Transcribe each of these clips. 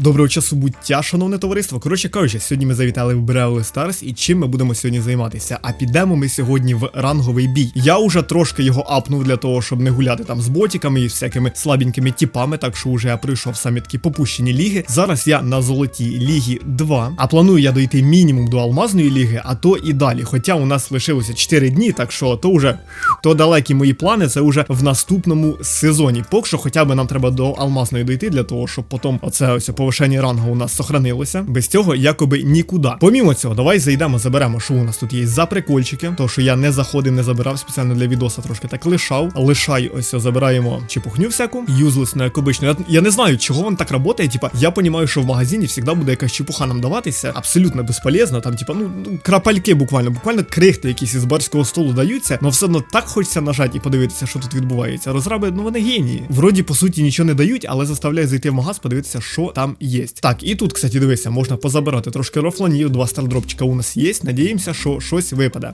Доброго часу буття, шановне товариство. Коротше кажучи, сьогодні ми завітали в Brawl Stars і чим ми будемо сьогодні займатися. А підемо ми сьогодні в ранговий бій. Я уже трошки його апнув для того, щоб не гуляти там з ботиками і всякими слабенькими тіпами, так що вже я прийшов самі такі попущені ліги. Зараз я на золотій лігі 2, а планую я дойти мінімум до алмазної ліги, а то і далі. Хоча у нас лишилося 4 дні, так що то вже то далекі мої плани, це вже в наступному сезоні. Поки що хоча б нам треба до алмазної дойти для того, щоб потім оце ось повишення рангу у нас сохранилося. Без цього якоби нікуди. Помімо цього, давай зайдемо, заберемо, що у нас тут є за прикольчики. То що я не заходив, не забирав спеціально для відоса, трошки так лишав. Лишай, ось забираємо чепухню всяку, юзлесну, як обично. Я, я не знаю, чого він так працює. Типа, я розумію, що в магазині завжди буде якась чепуха нам даватися, абсолютно безполезна. Там, типа, ну, ну крапальки буквально, буквально крихти якісь із барського столу даються, але все одно так хочеться нажати і подивитися, що тут відбувається. Розраби, ну вони генії. Вроді, по суті, нічого не дають, але заставляють зайти в магаз, подивитися, що там є. Так, і тут, кстати, дивися, можна позабирати трошки рофланів, два стардропчика у нас є. Надіємося, що щось випаде.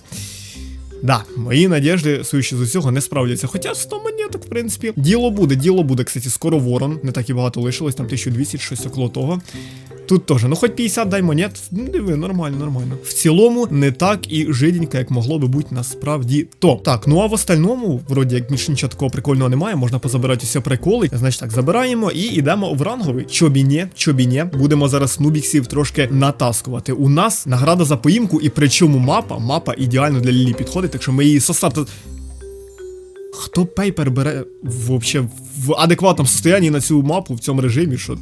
Да, мої надіжди, суючи з усього, не справдяться. Хоча 100 монеток, в принципі. Діло буде, діло буде, кстати, скоро ворон. Не так і багато лишилось, там 1200, щось около того. Тут теж, ну хоч 50 дай монет, диви, нормально, нормально. В цілому не так і жиденько, як могло би бути насправді то. Так, ну а в остальному, вроді як більше нічого такого прикольного немає, можна позабирати усі приколи. Значить так, забираємо і йдемо в ранговий. Чобі чобіне. Будемо зараз нубіксів трошки натаскувати. У нас награда за поїмку, і причому мапа, мапа ідеально для Лілі підходить, так що ми її со. Хто пейпер бере вообще в адекватному состоянні на цю мапу в цьому режимі? Що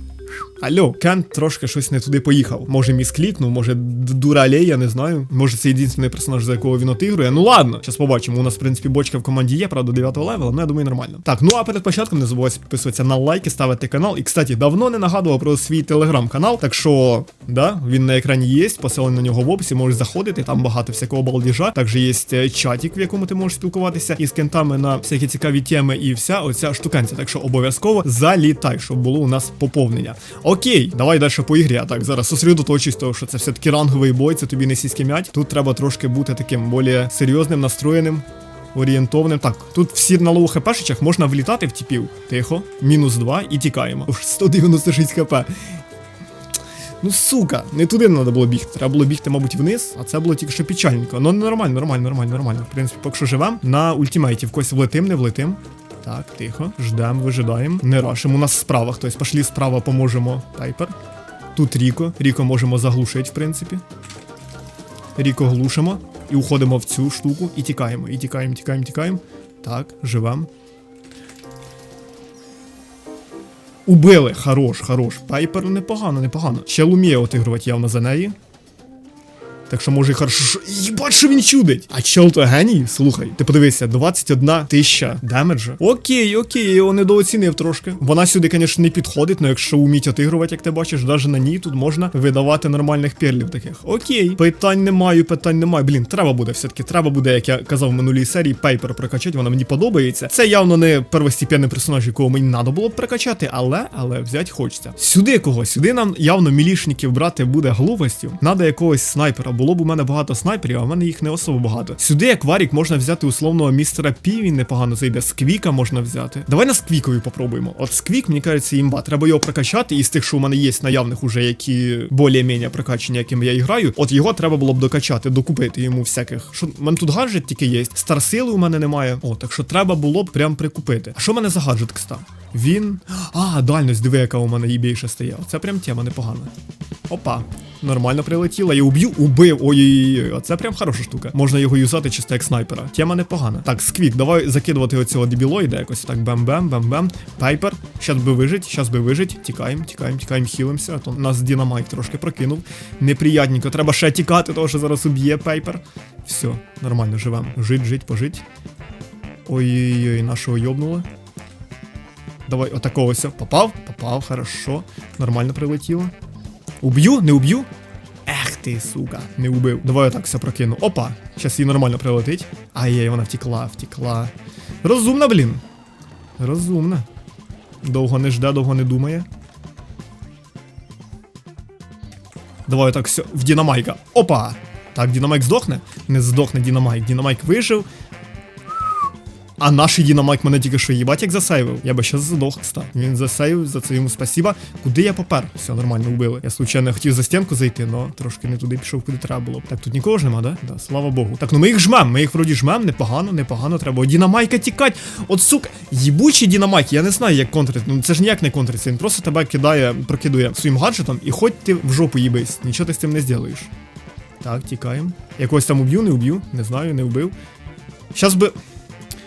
Алло, Кент трошки щось не туди поїхав. Може міс клікнув, може Дуралей, я не знаю. Може це єдиний персонаж, за якого він отигрує. Ну ладно, зараз побачимо. У нас, в принципі, бочка в команді є, правда, 9 левела, ну я думаю, нормально. Так, ну а перед початком не забувайте підписуватися на лайки, ставити канал. І, кстати, давно не нагадував про свій телеграм-канал, так що, да, він на екрані є, посилання на нього в описі, можеш заходити, там багато всякого балдіжа. Також є е, чатик, в якому ти можеш спілкуватися із кентами на всякі цікаві теми і вся оця штуканця. Так що обов'язково залітай, щоб було у нас поповнення. Окей, давай далі по ігрі. А так зараз сосредоточусь, того, що це все-таки ранговий бой, це тобі не сіський м'ять. Тут треба трошки бути таким більш серйозним, настроєним. Орієнтовним. Так, тут всі на лоу хпшечах можна влітати в тіпів. Тихо. Мінус 2 і тікаємо. Уж 196 хп. Ну сука, не туди не треба було бігти. Треба було бігти, мабуть, вниз, а це було тільки що печальненько. Ну нормально, нормально, нормально, нормально. В принципі, поки що живем. На ультимейті в когось влетим, не влетим. Так, тихо, ждем, вижидаємо. Не рашимо. У нас справа хтось. Пошлі справа, поможемо. Пайпер. Тут Ріко. Ріко можемо заглушити, в принципі. Ріко глушимо. І уходимо в цю штуку і тікаємо. І тікаємо, тікаємо, тікаємо. Так, живем. Убили, хорош, хорош. Пайпер непогано, непогано. Ще луміє отигрувати явно за неї. Так що може хорошо. Їбать, що він чудить! А чел то геній? Слухай, ти подивися, 21 тисяча демеджа. Окей, окей, його недооцінив трошки. Вона сюди, звісно, не підходить, але якщо вміть отигрувати, як ти бачиш, навіть на ній тут можна видавати нормальних перлів таких. Окей, питань немає, питань немає. Блін, треба буде все-таки, треба буде, як я казав в минулій серії, пейпер прокачати, вона мені подобається. Це явно не первостепенний персонаж, якого мені треба було б прокачати, але, але взяти хочеться. Сюди когось, сюди нам явно мілішників брати буде глупостю. Надо якогось снайпера. Було б у мене багато снайперів, а в мене їх не особо багато. Сюди, як варік, можна взяти условного містера Пі, він непогано зайде. Сквіка можна взяти. Давай на сквікові попробуємо. От сквік, мені кажеться, імба. Треба його прокачати, і з тих, що у мене є наявних уже, які більш-менш прокачені, якими я граю. От його треба було б докачати, докупити йому всяких. Що в мене тут гаджет тільки є. Старсили у мене немає. О, так що треба було б прям прикупити. А що в мене за гаджет, кста? Він. А, дальність, диви, яка у мене більше стає. Це прям тема непогана. Опа. Нормально прилетіла. Я уб'ю, убив. Ой-ой-ой, оце прям хороша штука. Можна його юзати чисто як снайпера. Тема непогана. Так, сквік, давай закидувати оцього дебілоїда якось. Так, бем-бем, бем-бем. Пайпер. Щас би вижить, щас би вижить. Тікаємо, тікаємо, тікаємо, хілимося. То нас динамайк трошки прокинув. Неприятненько. Треба ще тікати, тому що зараз уб'є Пайпер. Все, нормально, живем. Жить, жить, пожить. Ой-ой-ой, нашого йобнули. Давай, отакого ось. Попав? Попав, хорошо. Нормально прилетіло. Уб'ю? Не уб'ю? Ех ти, сука, не убив. Давай я так все прокину. Опа! Щас їй нормально прилетить. Ай-яй, вона втекла, втекла. Розумна, блін. Розумна. Довго не жде, довго не думає. Давай так все. В Дінамайка. Опа! Так, Дінамайк здохне? Не здохне Дінамайк. Дінамайк вижив. А наш Дінамайк мене тільки що їбать як засейвив. Я би щас здох, кстати. Він засейвив, за це йому спасіба. Куди я попер? Все, нормально, вбили. Я случайно хотів за стінку зайти, але трошки не туди пішов, куди треба було. Так, тут нікого ж нема, да? Да, слава Богу. Так, ну ми їх жмем, ми їх вроді жмем, непогано, непогано треба. О, Дінамайка тікать. От сука, їбучий Дінамайк, я не знаю, як контрить. Ну це ж ніяк не контриться. Він просто тебе кидає, прокидує своїм гаджетом, і хоч ти в жопу їбись, нічого ти з цим не зробиш. Так, тікаємо. Якогось там уб'ю, не уб'ю, не знаю, не вбив. Щас би.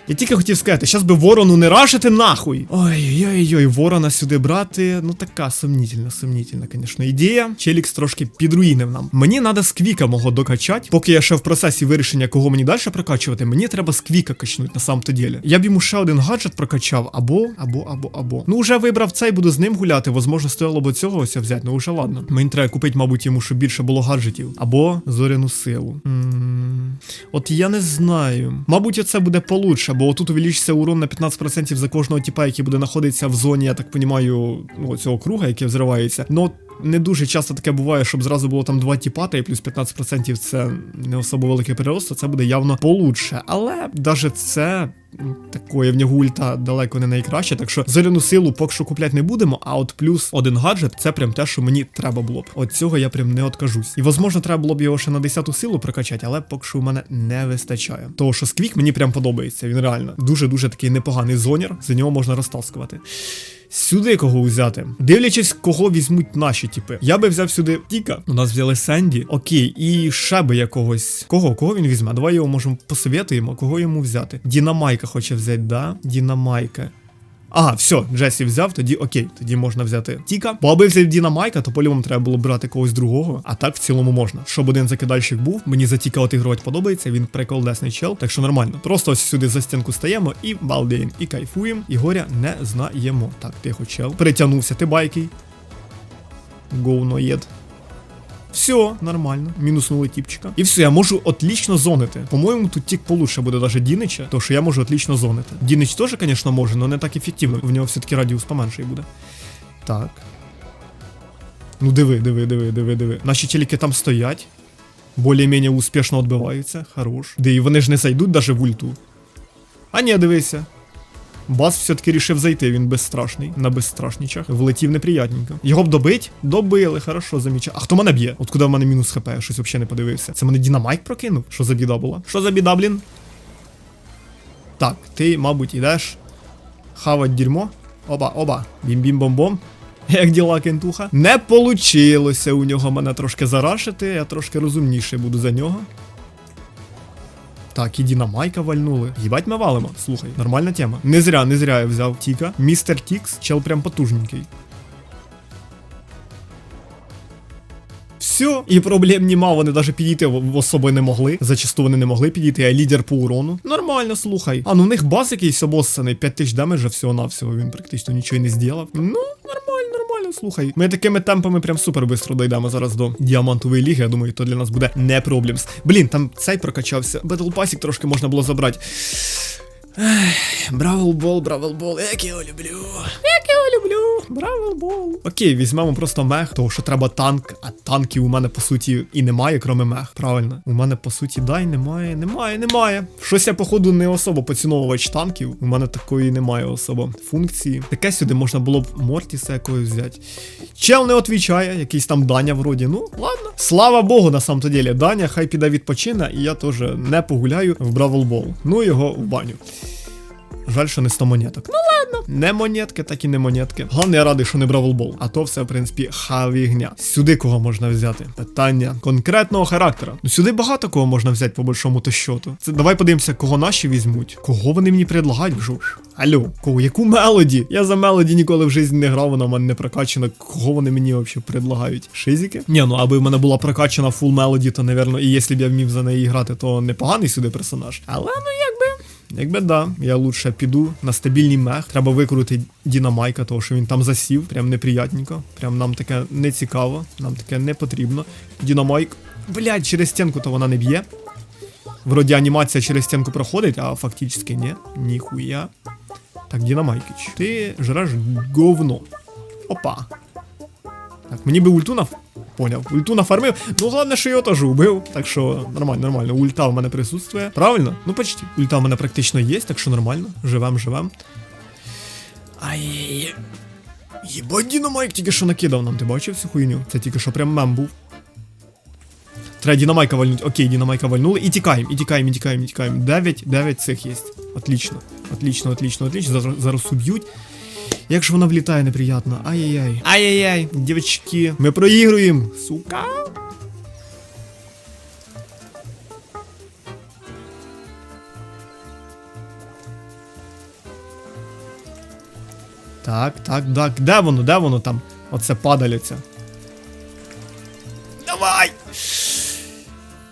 Я тільки хотів сказати, щас би ворону не рашити нахуй. Ой-ой-ой, ворона сюди брати. Ну така сумнітельна, сумнітельна, звісно, ідея. Челікс трошки підруїнив нам. Мені треба сквіка мого докачати. Поки я ще в процесі вирішення, кого мені далі прокачувати, мені треба сквіка качнути на самом то ділі. Я б йому ще один гаджет прокачав, або, або, або, або. Ну, вже вибрав цей, буду з ним гуляти. Возможно, стояло б цього ось взяти, ну вже ладно. Мені треба купити, мабуть, йому, щоб більше було гаджетів. Або зоряну силу. М, От я не знаю. Мабуть, оце буде получше, бо тут увеличиться урон на 15% за кожного типа, який буде знаходитися в зоні, я так понімаю, ну, цього круга, який взривається. Ну, не дуже часто таке буває, щоб зразу було там два тіпа, та і плюс 15% це не особо великий прирост, це буде явно получше. Але навіть це. ну, Такої в нього ульта далеко не найкраще, так що зелену силу поки що купляти не будемо, а от плюс один гаджет це прям те, що мені треба було б. От цього я прям не откажусь. І возможно, треба було б його ще на 10 силу прокачати, але поки що у мене не вистачає. Того, що сквік мені прям подобається. Він реально дуже-дуже такий непоганий зонір, за нього можна розтаскувати. Сюди кого взяти? Дивлячись, кого візьмуть наші типи. Я би взяв сюди Тіка. У нас взяли Сенді. Окей, і ще би якогось. Кого? Кого він візьме? Давай його можемо посоветуємо, кого йому взяти. Дінамайка хоче взяти, да? Дінамайка. Ага, все, Джесі взяв, тоді окей, тоді можна взяти Тіка. Бо аби взяв Дінамайка, то по-любому треба було брати когось другого. А так в цілому можна. Щоб один закидальщик був, мені за Тіка отігрувати подобається, він приколдесний чел, так що нормально. Просто ось сюди за стінку стаємо і балдеємо, і кайфуємо, і горя не знаємо. Так, тихо, чел. Перетягнувся, ти байкий. Говноєд. Все, нормально. Мінуснули тіпчика. І все, я можу отлично зонити. По-моєму, тут тік получше буде даже Дінича, то що я можу отлично зонити. Дінич теж, звісно, може, але не так ефективно. В нього все-таки радіус поменший буде. Так. Ну диви, диви, диви, диви, диви. Наші челіки там стоять. Более-менее успішно відбиваються. Хорош. Де і вони ж не зайдуть даже в ульту. А ні, дивися. Бас все-таки рішив зайти, він безстрашний, на безстрашнічах. Влетів неприятненько. Його б добить? Добили, хорошо, заміча. А хто мене б'є? От куди в мене мінус хп, я щось взагалі не подивився. Це мене Дінамайк прокинув? Що за біда була? Що за біда, блін? Так, ти, мабуть, ідеш. Хавать дерьмо. Оба, оба. Бім-бім-бом-бом. Як діла кентуха? Не получилося у нього мене трошки зарашити, я трошки розумніший буду за нього. Так, і Дінамайка вальнули. Їбать ми валимо. Слухай, нормальна тема. Не зря, не зря я взяв Тіка. Містер Тікс, чел прям потужненький. Все, і проблем нема, вони навіть підійти особи не могли. Зачасту вони не могли підійти, а лідер по урону. Нормально, слухай. А ну в них бас якийсь обоссаний, 5 тисяч демеджа всього-навсього, він практично нічого не зробив. Ну, нормально, нормально, слухай. Ми такими темпами прям супер бистро дійдемо зараз до діамантової ліги. Я думаю, то для нас буде не проблемс. Блін, там цей прокачався. Батл пасік трошки можна було забрати. Бравл бол, бравл бол, як я його люблю. Бравл бол. Окей, візьмемо просто мех, того що треба танк, а танків у мене по суті і немає, кроме мех. Правильно. У мене по суті дай немає, немає, немає. Щось я, походу, не особо поціновувач танків. У мене такої немає особо функції. Таке сюди можна було б Мортіса якогось взяти. Чел не отвічає, якийсь там Даня вроді. Ну, ладно. Слава Богу, на самом ділі. Даня хай піде відпочине, і я теж не погуляю в Бравл Бол. Ну його в баню. Жаль, що не 100 монеток. Ну ладно. Не монетки, так і не монетки. Головне, я радий, що не бравлбол. А то все, в принципі, хавігня. Сюди кого можна взяти? Питання конкретного характера. Ну сюди багато кого можна взяти по большому то щоту. Це давай подивимося, кого наші візьмуть. Кого вони мені предлагають вже? Алло, кого? Яку мелоді? Я за мелоді ніколи в житті не грав, вона в мене не прокачана. Кого вони мені взагалі предлагають? Шизики? Ні, ну аби в мене була прокачана фул мелоді, то, напевно, і якщо б я вмів за неї грати, то непоганий сюди персонаж. Але ну якби. Якби да, я лучше піду на стабільний мех. Треба викрути Дінамайка, того що він там засів, прям неприятненько. Прям нам таке не цікаво, нам таке не потрібно. Дінамайк. Блять, через стінку то вона не б'є. Вроді анімація через стінку проходить, а фактично ні. Ніхуя. Так, Дінамайкич, ти жреш говно. Опа. Так, мені би ульту на Поняв. Ульту нафармив. Ну, головне, що його теж убив. Так що нормально, нормально. Ульта в мене присутствує. Правильно? Ну почти. Ульта в мене практично є, так що нормально. Живем, живем. Ай. Єбать, Дінамайк тільки що накидав нам, ти бачив цю хуйню? Це тільки що прям мем був. Треба Дінамайка вальнуть. Окей, Дінамайка вальнули. І тікаємо, і тікаємо, і тікаємо, і тікаємо. 9, 9 цих є. Отлично. Отлично, отлично, отлично. Зараз, зараз уб'ють. Як же вона влітає неприятно. Ай-яй-яй. Ай-яй-яй, дівчатки. Ми проігруємо. Сука. Так, так, так. Де воно? Де воно там? Оце падаляться. Давай!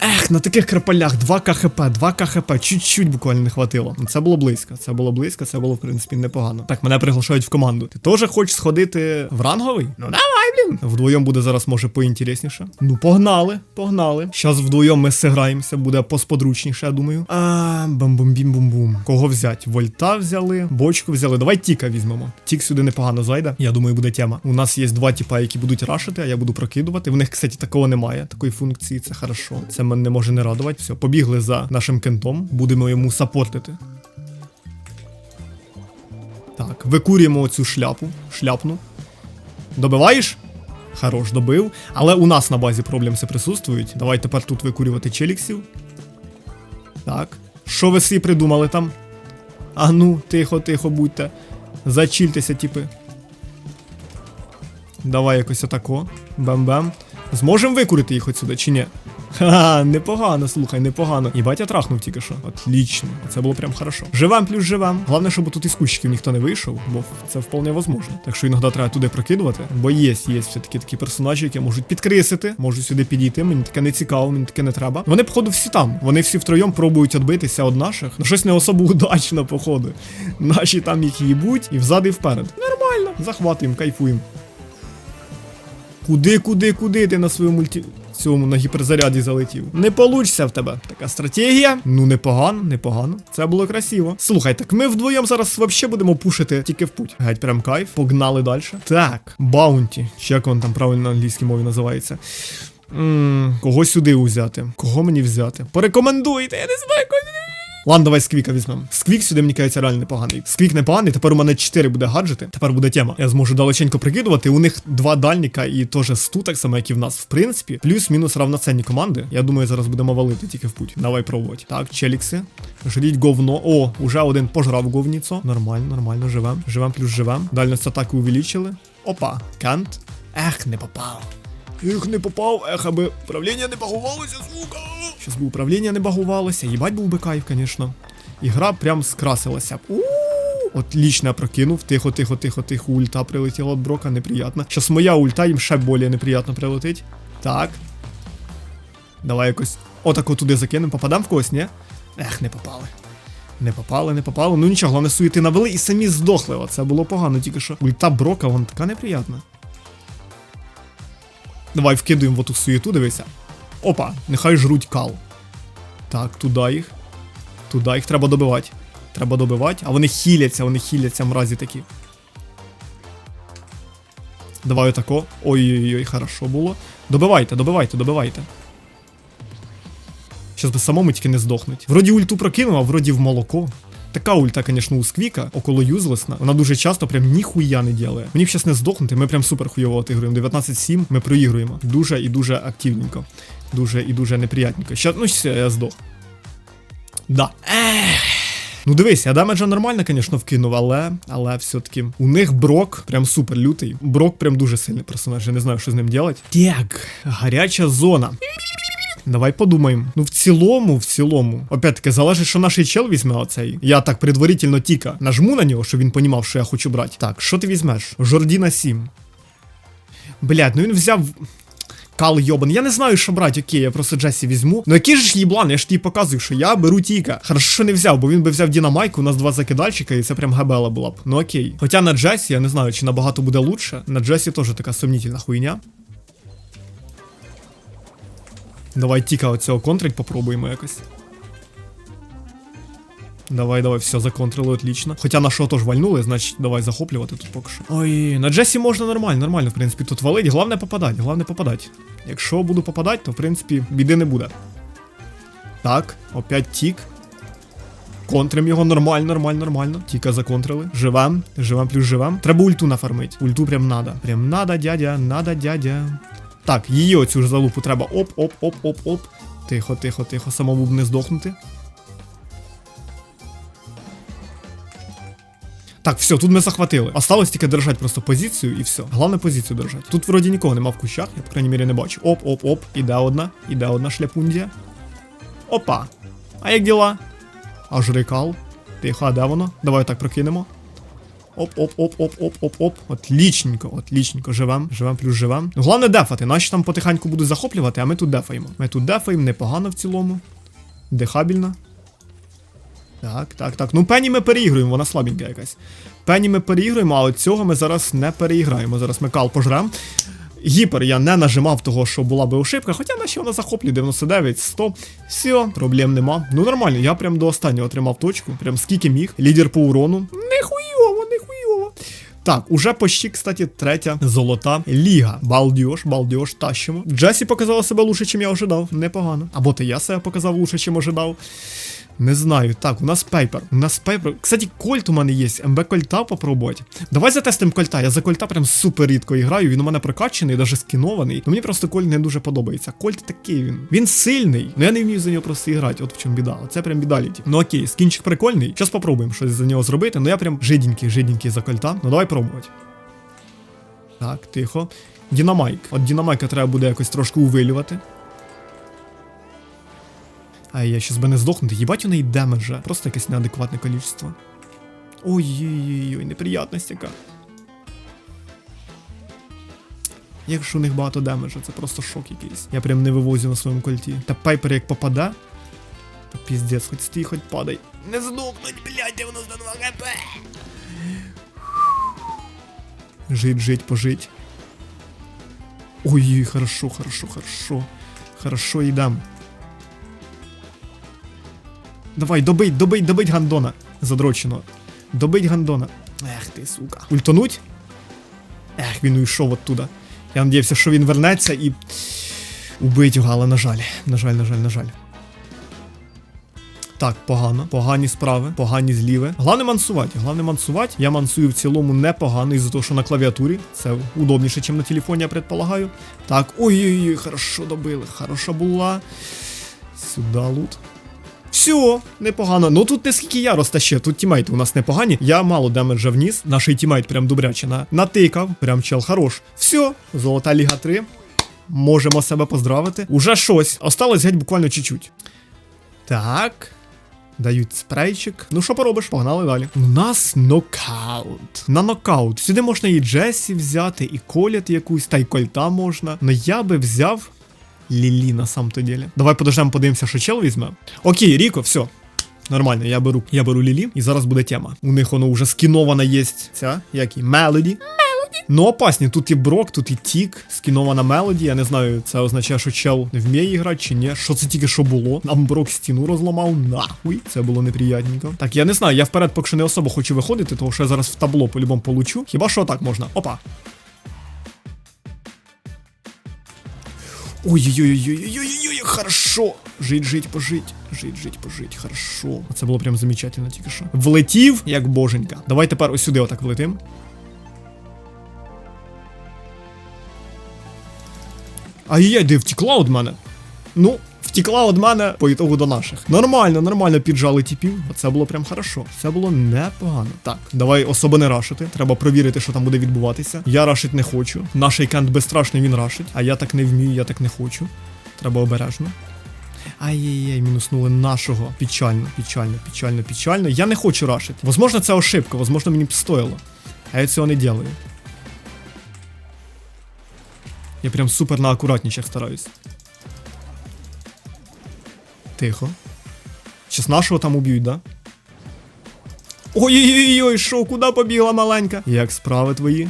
Ех, на таких крапалях 2 КХП, 2 КХП, чуть-чуть буквально не хватило. Це було близько, це було близько, це було, в принципі, непогано. Так, мене приглашають в команду. Ти теж хочеш сходити в ранговий? Ну давай, блін. Вдвоєм буде зараз, може, поінтересніше. Ну, погнали, погнали. Щас вдвоєм ми сиграємося, буде посподручніше, я думаю. А, бам-бум-бім-бум-бум. Кого взяти? Вольта взяли, бочку взяли. Давай Тіка візьмемо. Тік сюди непогано зайде. Я думаю, буде тема. У нас є два тіпа, які будуть рашити, а я буду прокидувати. В них, кстати, такого немає, такої функції. Це хорошо. Це мене не може не радувати. Все, побігли за нашим кентом. Будемо йому сапортити. Так, викурюємо цю шляпу. Шляпну. Добиваєш? Хорош, добив. Але у нас на базі проблемси присутствують. Давай тепер тут викурювати челіксів. Так. Що ви всі придумали там? А ну, тихо, тихо, будьте. Зачільтеся, типи. Давай якось отако. Бам-бам. Зможемо викурити їх отсюди, чи ні? Ха, непогано, слухай, непогано. Їбать, я трахнув тільки що. Отлично. Це було прям хорошо. Живем плюс живем. Головне, щоб тут із кущиків ніхто не вийшов, бо це вполне возможно. Так що іноді треба туди прокидувати. Бо є, є все-таки такі персонажі, які можуть підкрисити, можуть сюди підійти. Мені таке не цікаво, мені таке не треба. Вони, походу, всі там. Вони всі втроєм пробують відбитися від наших. Ну щось не особо удачно, походу. Наші там їх їбуть і взад і вперед. Нормально. Захватуємо, кайфуємо. Куди, куди, куди ти на своєму мульті... цьому на гіперзаряді залетів? Не получиться в тебе. Така стратегія. Ну, непогано, непогано. Це було красиво. Слухай, так ми вдвоєм зараз взагалі будемо пушити тільки в путь. Геть прям кайф. Погнали далі. Так, баунті. Чи як він там правильно на англійській мові називається? Ммм, кого сюди узяти? Кого мені взяти? Порекомендуйте, я не знаю, кого. Ладно, давай сквіка візьмемо. Сквік сюди, мені кажеться, реально непоганий. Сквік непоганий, тепер у мене 4 буде гаджети. Тепер буде тема. Я зможу далеченько прикидувати. У них два дальніка і теж сту, так само, як і в нас, в принципі. Плюс-мінус равноценні команди. Я думаю, зараз будемо валити тільки в путь. Давай пробувати. Так, челікси. Жріть говно. О, уже один пожрав говніцо. Нормально, нормально, живем. Живем плюс живем. Дальність атаки увеличили. Опа, кант. Ех, не попав. Ех, не попав, ех, аби управління не багувалося, сука. Щас би управління не багувалося, їбать був би кайф, звісно. Ігра прям скрасилася. б. У-у-у. Отлично я прокинув. Тихо, тихо, тихо, тихо. Ульта прилетіла від брока, неприятно. Щас моя ульта їм ще більш неприятно прилетить. Так. Давай якось. Отако туди закинемо. Попадам в когось, ні? Ех, не попали. Не попали, не попали. Ну нічого, головне суєти навели і самі здохли. Оце було погано, тільки що. Ульта брока, вона така неприятна. Давай вкидуємо в оту суєту, дивися. Опа, нехай жруть кал. Так, туди їх. Туди їх треба добивати. Треба добивати, а вони хіляться, вони хіляться, мразі такі. Давай отако. Ой-ой-ой, хорошо було. Добивайте, добивайте, добивайте. Щас би самому тільки не здохнуть. Вроді ульту прокинув, а вроді в молоко. Така ульта, звісно, у сквіка, около юзлесна. Вона дуже часто прям ніхуя не ділає. Мені б щас не здохнути, ми прям супер хуйово отигруємо. 19-7 ми проігруємо. Дуже і дуже активненько. Дуже і дуже неприятненько. Ща, ну все, я здох. Да. Ех. Ну дивись, я дамеджа нормально, звісно, вкинув, але але все-таки у них брок прям супер лютий. Брок прям дуже сильний персонаж. Я не знаю, що з ним робити. Так, гаряча зона. Давай подумаємо. Ну, в цілому, в цілому. Опять-таки, залежить, що наш чел візьме оцей. Я так предварительно тіка нажму на нього, щоб він понімав, що я хочу брати. Так, що ти візьмеш? Жордіна 7. Блядь, ну він взяв. Кал йобан. Я не знаю, що брати, окей, я просто Джесі візьму. Ну який ж їблан, я ж тобі показую, що я беру Тіка. Хорошо, що не взяв, бо він би взяв Дінамайку, у нас два закидальчика, і це прям габела була б. Ну окей. Хоча на Джесі, я не знаю, чи набагато буде лучше. На Джесі теж така сумнітельна хуйня. Давай Тіка оцього контрить попробуємо якось. Давай, давай, все, законтрили, отлично. Хоча на що теж вальнули, значить, давай захоплювати тут поки що. Ой, на Джесі можна нормально, нормально, в принципі, тут валить. Головне попадати, головне попадати. Якщо буду попадати, то в принципі біди не буде. Так, опять тік. Контрим його нормально, нормально, нормально. Тіка законтрили. Живем, живем плюс живем. Треба ульту нафармить. Ульту прям надо. Прям надо, дядя, надо, дядя. Так, її оцю ж залупу треба. Оп, оп, оп, оп, оп. Тихо, тихо, тихо, самому б не здохнути. Так, все, тут ми захватили. Осталось тільки держати просто позицію і все. Головне позицію держати. Тут вроді нікого нема в кущах, я, по крайній мірі, не бачу. Оп, оп, оп. Іде одна, іде одна шляпундія. Опа. А як діла? Аж рекал. Тихо, а де воно? Давай так прокинемо. Оп, оп, оп, оп, оп, оп, оп. Отлічненько, отлічненько. Живем, живем, плюс живем. Головне дефати. Наші там потихеньку будуть захоплювати, а ми тут дефаємо. Ми тут дефаємо, непогано в цілому. Дехабільно. Так, так, так. Ну, Пенні ми переігруємо, вона слабенька якась. Пенні ми переігруємо, а от цього ми зараз не переіграємо. Зараз ми кал пожрем. Гіпер я не нажимав того, що була би ошибка, хоча наші вона захоплює 99, 100. Все, проблем нема. Ну нормально, я прям до останнього отримав точку. Прям скільки міг. Лідер по урону. Нехуйово. Так, уже почти, кстати, третя золота ліга. Балдіош, балдіош, тащимо. Джесі показала себе лучше, чим я ожидав. Непогано. Або ти я себе показав лучше, чим ожидав. Не знаю. Так, у нас пейпер. У нас пейпер. Кстати, кольт у мене є. МБ кольта попробувати. Давай затестимо кольта. Я за кольта прям супер рідко граю. Він у мене прокачаний, навіть скінований. Ну мені просто кольт не дуже подобається. Кольт такий він. Він сильний. Ну я не вмію за нього просто грати. От в чому біда. Оце прям бідаліті. Ну окей, скінчик прикольний. Зараз попробуємо щось за нього зробити. Ну я прям жиденький, жиденький за кольта. Ну давай пробувати. Так, тихо. Дінамайк. От Дінамайка треба буде якось трошки увилювати. А я щас би не здохнути. Їбать у неї демеджа. Просто якесь неадекватне количество. Ой-ой-ой, неприятність яка. Як ж у них багато демеджа, це просто шок якийсь. Я прям не вивозю на своєму кольті. Та пайпер як попаде. Та піздець, хоч стій, хоч падай. Не здохнуть, блядь, 92 хп. Жить, жить, пожить. Ой, хорошо, хорошо, хорошо. Хорошо, йдем. Давай, добить, добить, добить гандона. Задрочено. Добить гандона. Ех ти, сука. Ультонуть? Ех, він уйшов оттуда. Я надіявся, що він вернеться і. Убить його, але на жаль. На жаль, на жаль, на жаль. Так, погано. Погані справи, погані зліви. Головне мансувати. Головне мансувати. Я мансую в цілому непогано, із-за того, що на клавіатурі. Це удобніше, ніж на телефоні, я предполагаю. Так, ой-ой-ой, хорошо добили. Хороша була. Сюди лут. Все, непогано. Ну тут не скільки я розтащив, тут тімейти у нас непогані. Я мало демеджа вніс. Наш тімейт прям добряче на... натикав. Прям чел хорош. Все, золота ліга 3. Можемо себе поздравити. Уже щось. Осталось геть буквально чуть-чуть. Так. Дають спрейчик. Ну що поробиш? Погнали далі. У нас нокаут. На нокаут. Сюди можна і Джесі взяти, і колят якусь, та й кольта можна. Но я би взяв Лілі на самом то ділі. Давай подождемо, подивимося, що чел візьме. Окей, Ріко, все. Нормально, я беру. Я беру Лілі, і зараз буде тема. У них воно вже скінована є ця, як і Мелоді. Ну, опасні, тут і Брок, тут і Тік, скінована Мелоді. Я не знаю, це означає, що чел не вміє грати чи ні. Що це тільки що було? Нам Брок стіну розламав, нахуй. Це було неприятненько. Так, я не знаю, я вперед поки що не особо хочу виходити, тому що я зараз в табло по-любому получу. Хіба що так можна? Опа. Ой-ой-ой-ой-ой-ой-ой, хорошо. Жить, жить, пожить. Жить, жить, пожить, хорошо. Це було прям замечательно тільки що. Влетів, як боженька. Давай тепер ось сюди отак влетим. Ай-яй, де втекла від мене. Ну, втекла від мене по ітогу до наших. Нормально, нормально піджали тіпів. Це було прям хорошо. Це було непогано. Так, давай особо не рашити. Треба провірити, що там буде відбуватися. Я рашить не хочу. Наш кент безстрашний він рашить, а я так не вмію, я так не хочу. Треба обережно. Ай-яй-яй, мінуснули нашого. Печально, печально, печально, печально. Я не хочу рашити. Возможно, це ошибка, возможно, мені б стоїло. А я цього не делаю. Я прям супер на акуратнічах стараюсь. Тихо. Щас нашого там уб'ють, да? Ой-ой-ой, що, куди побігла маленька? Як справи твої?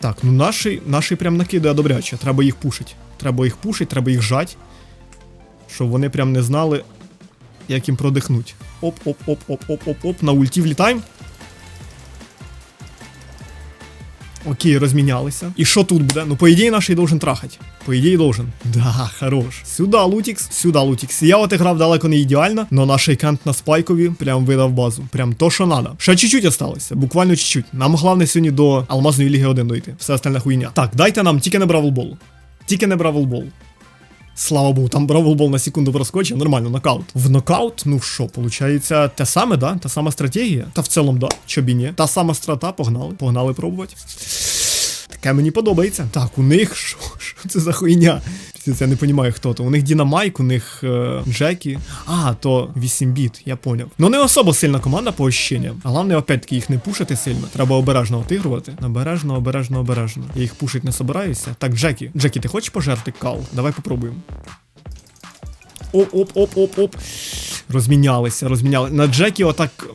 Так, ну наші, наші прям накидає добряче. Треба їх пушить. Треба їх пушить, треба їх жать. щоб вони прям не знали, як їм продихнуть. Оп-оп-оп-оп-оп-оп-оп. На ульті влітаємо. Окей, розмінялися. І що тут буде? Ну, по ідеї, наш должен трахать. По ідеї, должен. Да, хорош. Сюда лутікс, сюда лутікс. Я от грав далеко не ідеально, но наш кент на спайкові прям видав базу. Прям то, що надо. Ще чуть-чуть осталося, буквально чуть-чуть. Нам головне сьогодні до Алмазної ліги 1 дойти. Все остальне хуйня. Так, дайте нам тільки не бравлбол. Тільки не бравлбол. Слава Богу, там бравлбол на секунду проскочив, нормально, нокаут. В нокаут, ну що, получається, те саме, да? Та сама стратегія. Та в цілому, да, чобі ні. Та сама страта, погнали, погнали пробувати. Таке мені подобається. Так, у них що, що це за хуйня? Я не розумію, хто то. У них Дінамайк, у них е, Джекі. А, то 8 біт, я поняв. Ну не особо сильна команда по ощущенням. А головне, опять-таки, їх не пушити сильно. Треба обережно отигрувати. Обережно, обережно, обережно. Я їх пушить не собираюся. Так, Джекі. Джекі, ти хочеш пожерти кал? Давай попробуємо. Оп-оп-оп-оп-оп. Розмінялися, розміняли. На Джекі отак,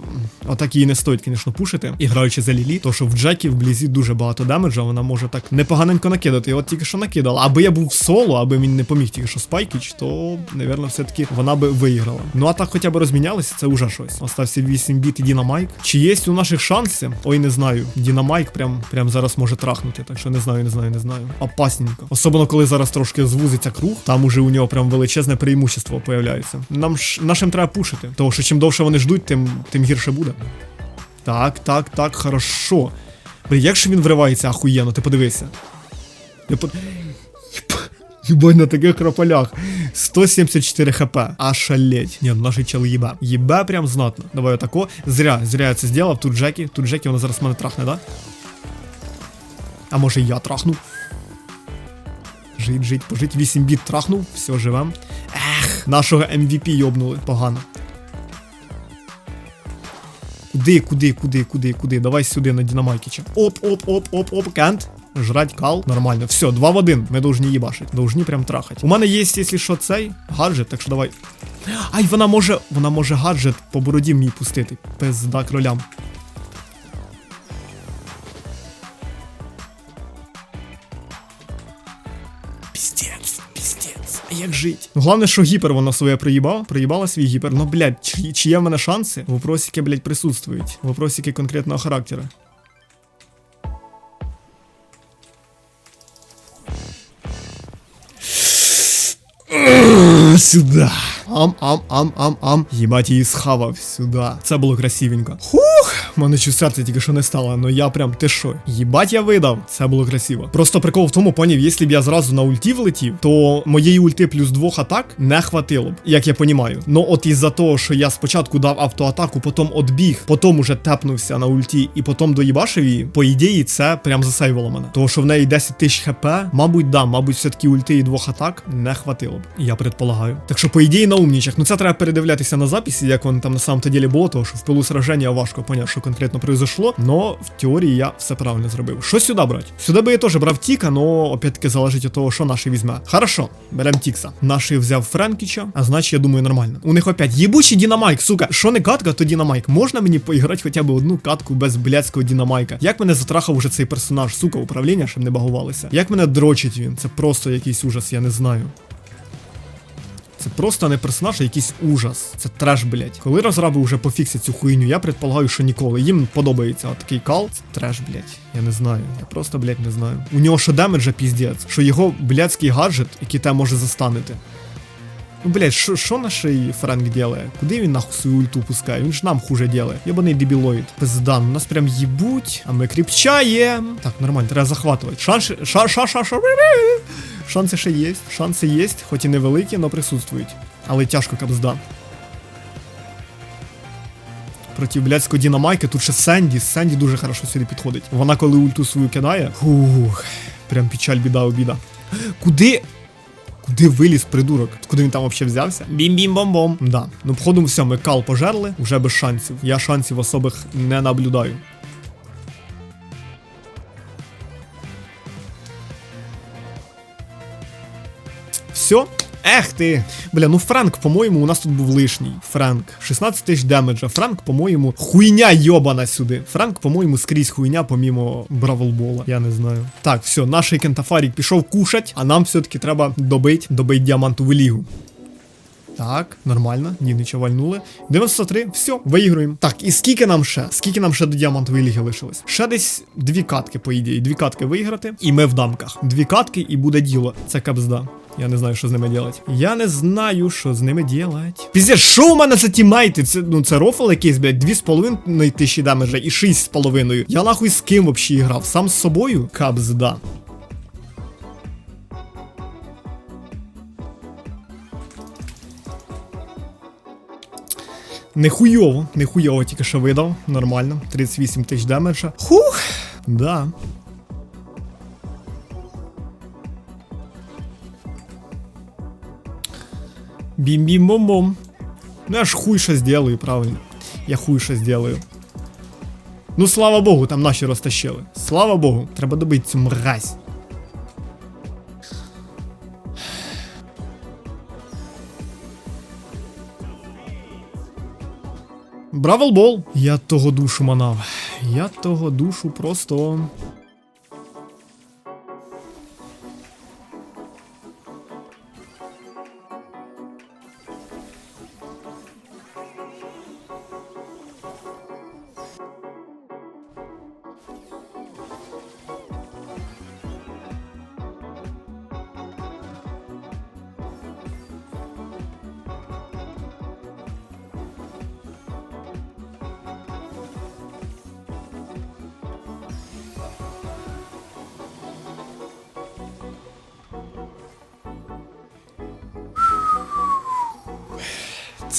отак її не стоїть, звісно, пушити, і граючи за Лілі, то що в Джекі вблизі дуже багато демеджа, вона може так непоганенько накидати. І от тільки що накидала. Аби я був соло, аби він не поміг тільки що спайкіч, то, напевно, все-таки вона би виграла. Ну а так хоча б розмінялися, це уже щось. Остався 8 біт і Дінамайк. Чи є у наших шанси? Ой, не знаю. Дінамайк прям, прям зараз може трахнути, так що не знаю, не знаю, не знаю. Опасненько. Особливо, коли зараз трошки звузиться круг, там уже у нього прям величезне преимущество появляється. Нам ж нашим треба пушити. Тому що чим довше вони ждуть, тим, тим гірше буде. Так, так, так, хорошо. Блін, як же він вривається ахуєнно, ти подивися. Я. Єбать на таких крополях. 174 хп. А шалеть. Ні, ну наші чел їбе. Їбе прям знатно. Давай отако. Зря, зря я це зробив. Тут Джекі. Тут Джекі, вона зараз мене трахне, да? А може я трахну? Жить, жить, пожить. 8 біт трахнув. Все, живем. Нашого MVP йобнули. Погано. Куди, куди, куди, куди, куди? Давай сюди на Дінамайкіча. Оп, оп, оп, оп, оп, кент. Жрать кал. Нормально. Все, 2 в 1. Ми должні їбашить. Должні прям трахать. У мене є, якщо що, цей гаджет, так що давай. Ай, вона може. Вона може гаджет по бороді мені пустити. Пизда кролям. як жить? Ну, головне, що гіпер вона своє приїбала, приїбала свій гіпер. Ну, блядь, чи, чи є в мене шанси? Вопросики, блядь, присутствують. Вопросики конкретного характера. Сюда. Ам, ам, ам, ам, ам. Єбать її схавав сюди. Це було красивенько. Хух, в мене чуть серце тільки що не стало, но я прям ти що? Їбать я видав. Це було красиво. Просто прикол в тому, поняв, якщо б я зразу на ульті влетів, то моєї ульти плюс двох атак не хватило б, як я понімаю. Ну от із-за того, що я спочатку дав автоатаку, потім отбіг, потім уже тепнувся на ульті і потім доїбашив її, по ідеї, це прям засейвило мене. Того, що в неї 10 тисяч хп, мабуть, да, мабуть, все-таки ульти і двох атак не хватило б. Я предполагаю. Так що, по ідеї, на умнічах. Ну це треба передивлятися на записі, як воно там на самом то ділі було, тому що в пилу сраження важко поняти, що конкретно произошло. Но в теорії я все правильно зробив. Що сюди брати? Сюди би я теж брав Тіка, но опять-таки залежить від того, що наші візьме. Хорошо, берем Тікса. Наший взяв Френкіча, а значить, я думаю, нормально. У них опять єбучий Дінамайк, сука. Що не катка, то Дінамайк. Можна мені поіграти хоча б одну катку без блядського Дінамайка? Як мене затрахав уже цей персонаж, сука, управління, щоб не багувалися? Як мене дрочить він? Це просто якийсь ужас, я не знаю. Це просто не персонаж, а якийсь ужас. Це треш, блять. Коли розраби вже пофіксять цю хуйню, я предполагаю, що ніколи. Їм подобається от такий кал. Це треш, блять. Я не знаю. Я просто, блять, не знаю. У нього що демеджа піздець, що його блядський гаджет, який те може застанити. Ну, блять, що що наш Френк делає? Куди він нахуй свою ульту пускає? Він ж нам хуже делає. Єбаний дебілоїд. Пиздан, у нас прям їбуть, а ми кріпчаєм. Так, нормально, треба захватувати. Шанс, ша, ша, ша, ша, Шанси ще є, шанси є, хоч і невеликі, але присутствують. Але тяжко кабзда. Проти блядського Дінамайки тут ще Сенді. Сенді дуже хорошо сюди підходить. Вона коли ульту свою кидає. Фух, прям печаль, біда, обіда. Куди? Куди виліз придурок? Куди він там взагалі взявся? Бім-бім-бом-бом. Да. Ну, походу, все, ми кал пожерли, вже без шансів. Я шансів особих не наблюдаю. Все. Ех ти. Бля, ну Франк, по-моєму, у нас тут був лишній. Франк. 16 тисяч демеджа. Франк, по-моєму, хуйня йобана сюди. Франк, по-моєму, скрізь хуйня, помімо Бравлбола. Я не знаю. Так, все, наш кентафарік пішов кушать, а нам все-таки треба добить, добить діамантову лігу. Так, нормально, ні, нічого вальнули. 93, все, виігруємо. Так, і скільки нам ще? Скільки нам ще до діамантової ліги лишилось? Ще десь дві катки, по ідеї. Дві катки виграти, і ми в дамках. Дві катки, і буде діло. Це капзда. Я не знаю, що з ними делать. Я не знаю, що з ними делать. Піздець, що у мене за тімейти? Це, ну, це рофл якийсь, блядь, 2,5 тисячі демеджа і 6,5. Я нахуй з ким вообще грав? Сам з собою? Капзда. Нехуйово, нехуйово тільки що видав. Нормально. 38 тисяч демеджа. Хух. Да. Бім-бім-бом-бом. Ну я ж хуй що сделаю, правильно. Я хуй що сделаю. Ну, слава Богу, там наші розтащили. Слава Богу, треба добити цю мразь. Бравелбол. Я того душу манав. Я того душу просто.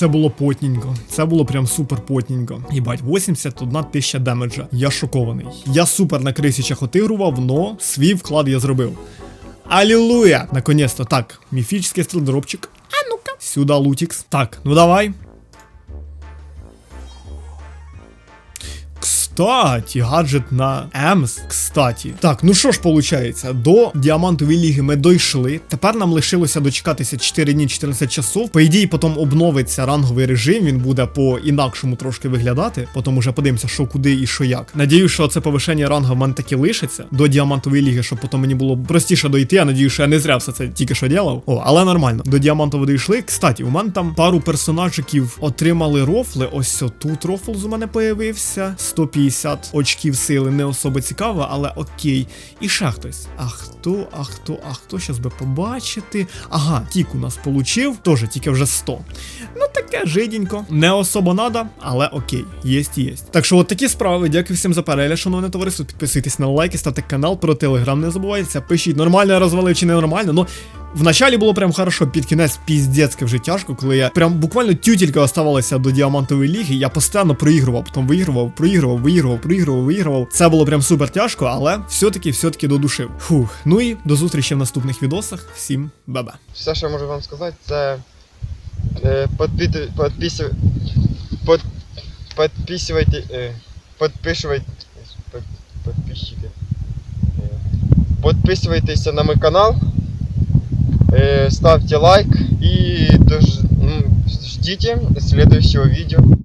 Це було потненько. Це було прям супер потненько. Їбать, 81 тисяча демеджа. Я шокований. Я супер на крисічах отигрував, но свій вклад я зробив. Алілуя! Наконець-то так. Міфічний стрілдропчик. А ну-ка. Сюда лутікс. Так, ну давай. Кстати, гаджет на Емс. Кстати. Так, ну що ж виходить, до діамантової ліги ми дійшли. Тепер нам лишилося дочекатися 4 дні 14 часов. По ідеї, потім обновиться ранговий режим. Він буде по інакшому трошки виглядати. Потім уже подивимося, що куди і що як. Надію, що це повишення рангу в мене таки лишиться до діамантової ліги, щоб потім мені було простіше дойти. Я надію, що я не зря все це тільки що ділав. О, але нормально. До діамантової дійшли. Кстати, у мене там пару персонажиків отримали рофли. Ось тут рофл у мене появився. 150 очків сили не особо цікаво, але окей. І ще хтось. А хто, а хто, а хто щас би побачити? Ага, тік у нас получив, теж тільки вже 100. Ну таке жиденько. Не особо надо, але окей, єсть єсть. Так що от такі справи. Дякую всім за перегляд, шановне товариство. Підписуйтесь на лайки, ставте канал, про телеграм не забувайте. Пишіть, нормально я розвалив чи не нормально. Ну Вначалі було прям хорошо, під кінець піздецьке вже тяжко, коли я прям буквально тютілька оставалася до діамантової ліги, я постійно проігрував, потім виігрував, проігрував, виігрував, проігрував, виігрував. Це було прям супер тяжко, але все-таки, все-таки додушив. Фух. Ну і до зустрічі в наступних відосах. Всім баба. Все, що я можу вам сказати, це е, подпіти- підписуй- под, підписуйте, е, підписуйте, под, підписчики. Е, Підписуйтеся на мій канал, е, ставте лайк і дож, ну, ждите следующего видео.